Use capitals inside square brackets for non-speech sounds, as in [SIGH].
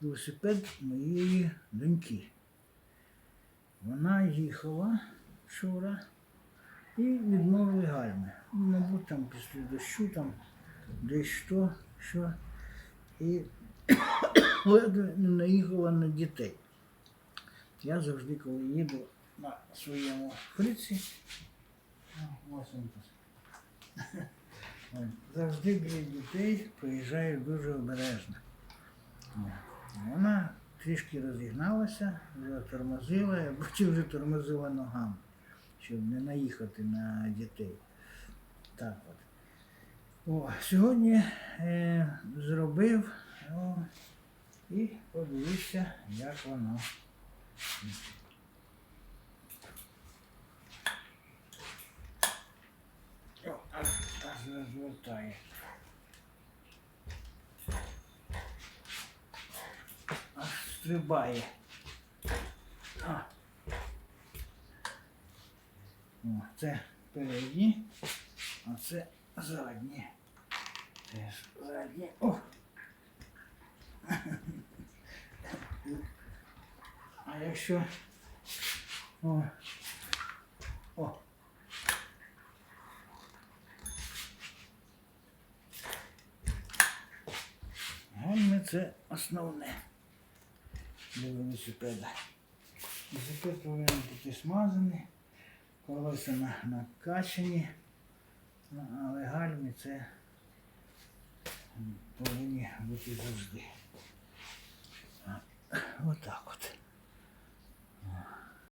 велосипед моєї доньки. Вона їхала вчора і відмовили гальми. Мабуть, там після дощу, там десь що, що. І [COUGHS] ледве наїхала на дітей. Я завжди, коли їду на своєму фриці, ну. [LAUGHS] Завжди біля дітей проїжджаю дуже обережно. Вона трішки розігналася, затормозила, я бачив, вже тормозила ногами, щоб не наїхати на дітей. Так от. О, сьогодні е, зробив о, і подивився, як воно. О, аж розвертає. Аж стрибає. О, це передні, а це задні. Теж задні. О! А якщо. О. О. Гальми це основне для велосипеда. Велосипед повинен бути смазаний, колеса на, накачані, але гальми це повинні бути завжди. Отак от.